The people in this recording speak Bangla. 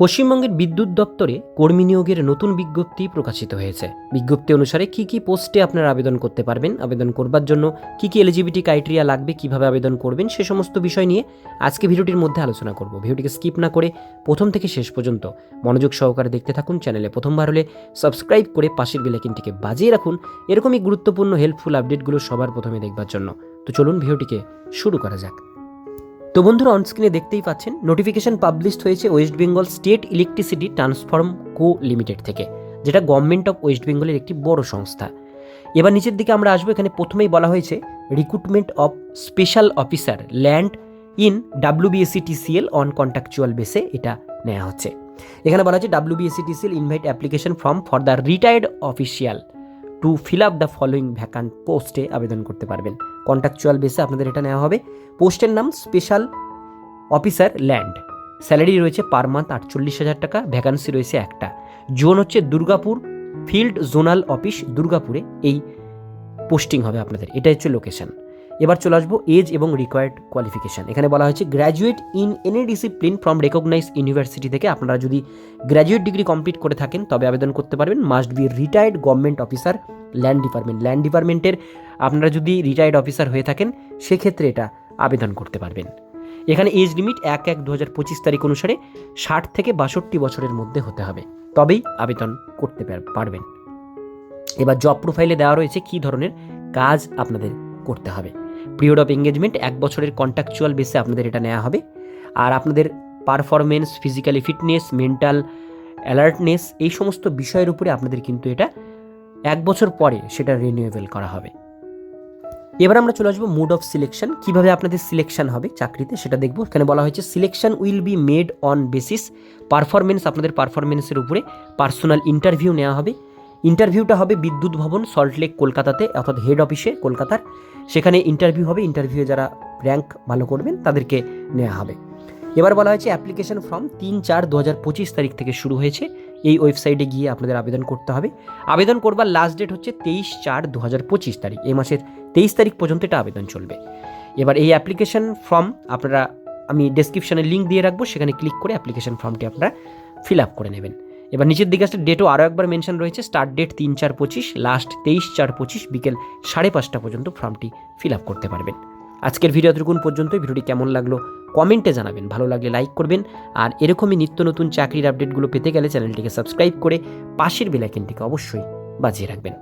পশ্চিমবঙ্গের বিদ্যুৎ দপ্তরে কর্মী নিয়োগের নতুন বিজ্ঞপ্তি প্রকাশিত হয়েছে। বিজ্ঞপ্তি অনুসারে কি কি পোস্টে আপনারা আবেদন করতে পারবেন, আবেদন করবার জন্য কি কি এলিজিবিলিটি ক্রাইটেরিয়া লাগবে, কীভাবে আবেদন করবেন, সে সমস্ত বিষয় নিয়ে আজকে ভিডিওটির মধ্যে আলোচনা করব। ভিডিওটিকে স্কিপ না করে প্রথম থেকে শেষ পর্যন্ত মনোযোগ সহকারে দেখতে থাকুন, চ্যানেলে প্রথমবার হলে সাবস্ক্রাইব করে পাশের বেলাইকিনটিকে বাজিয়ে রাখুন। এরকমই গুরুত্বপূর্ণ হেল্পফুল আপডেটগুলো সবার প্রথমে দেখবার জন্য। তো চলুন ভিডিওটিকে শুরু করা যাক। তো বন্ধুরা অনস্ক্রিনে দেখতেই পাচ্ছেন নোটিফিকেশন পাবলিশড হয়েছে West Bengal state electricity transform co limited থেকে, যেটা গভর্নমেন্ট অফ ওয়েস্ট বেঙ্গলের একটি বড় সংস্থা। এবার নিচের দিকে আমরা আসব, এখানে প্রথমেই বলা হয়েছে recruitment of special officer land in WBSC TCL on contractual বেসে এটা নেওয়া হচ্ছে। এখানে বলা হচ্ছে WBSC TCL invite application form for the retired official to fill up the following vacant পোস্টে আবেদন করতে পারবেন। কন্ট্রাকচুয়াল বেসে আপনাদের এটা নেওয়া হবে। পোস্টের নাম স্পেশাল অফিসার ল্যান্ড স্যালারি রয়েছে পার মান্থ আটচল্লিশ হাজার টাকা ভ্যাকান্সি রয়েছে একটা। জোন হচ্ছে দুর্গাপুর ফিল্ড জোনাল অফিস দুর্গাপুরে। এই পোস্টিং হবে আপনাদের এটা হচ্ছে লোকেশন এবার চলে আসব এজ এবং রিকোয়ার্ড কোয়ালিফিকেশান এখানে বলা হয়েছে graduate in any discipline from recognise university থেকে। আপনারা যদি গ্র্যাজুয়েট ডিগ্রি কমপ্লিট করে থাকেন, তবে আবেদন করতে পারবেন। Must be retired government officer land department land ডিপার্টমেন্টের আপনারা যদি রিটায়ার্ড অফিসার হয়ে থাকেন, সেক্ষেত্রে এটা আবেদন করতে পারবেন। এখানে এজ লিমিট এক এক দু হাজার পঁচিশ তারিখ অনুসারে ষাট থেকে বাষট্টি বছরের মধ্যে হতে হবে। তবেই আবেদন করতে পার- পারবেন। এবার জব প্রোফাইলে দেওয়া রয়েছে কী ধরনের কাজ আপনাদের করতে হবে। পিরিয়ড অফ এঙ্গেজমেন্ট এক বছরের কন্ট্রাকচুয়াল বেসে আপনাদের এটা নেওয়া হবে। আর আপনাদের performance physically fitness mental alertness এই সমস্ত বিষয়ের উপরে আপনাদের কিন্তু এটা এক বছর পরে সেটা রিনিউয়েবল করা হবে। এবার আমরা চলে আসব মুড অফ সিলেকশন কীভাবে আপনাদের সিলেকশন হবে চাকরিতে, সেটা দেখব। এখানে বলা হয়েছে selection will be made on basis performance আপনাদের পারফরমেন্সের উপরে পার্সোনাল ইন্টারভিউ নেওয়া হবে। ইন্টারভিউটা হবে বিদ্যুৎ ভবন সল্টলেক কলকাতাতে, অর্থাৎ হেড অফিসে কলকাতার। সেখানে ইন্টারভিউ হবে ইন্টারভিউয়ে যারা র্যাঙ্ক ভালো করবেন, তাদেরকে নেওয়া হবে। এবার বলা হয়েছে অ্যাপ্লিকেশন ফর্ম তিন চার দু হাজার পঁচিশ তারিখ থেকে শুরু হয়েছে। এই ওয়েবসাইটে গিয়ে আপনাদের আবেদন করতে হবে। আবেদন করবার লাস্ট ডেট হচ্ছে তেইশ চার দু হাজার পঁচিশ তারিখ। এই মাসের তেইশ তারিখ পর্যন্ত এটা আবেদন চলবে। এবার এই অ্যাপ্লিকেশন ফর্ম আপনারা, আমি ডেসক্রিপশনে লিঙ্ক দিয়ে রাখব, সেখানে ক্লিক করে অ্যাপ্লিকেশন ফর্মটি আপনারা ফিল আপ করে নেবেন। এবার নিচের দিকে আসলে ডেটও আরও একবার মেনশন রয়েছে স্টার্ট ডেট তিন চার পঁচিশ লাস্ট তেইশ চার পঁচিশ, বিকেল সাড়ে পাঁচটা পর্যন্ত ফর্মটি ফিল আপ করতে পারবেন। আজকের ভিডিও এতটুকুন পর্যন্ত ভিডিওটি কেমন লাগল কমেন্টে জানাবেন। ভালো লাগলে লাইক করবেন আর এরকমই নিত্য নতুন চাকরির আপডেটগুলো পেতে গেলে চ্যানেলটিকে সাবস্ক্রাইব করে পাশের বেলাইকেনটিকে অবশ্যই বাজিয়ে রাখবেন।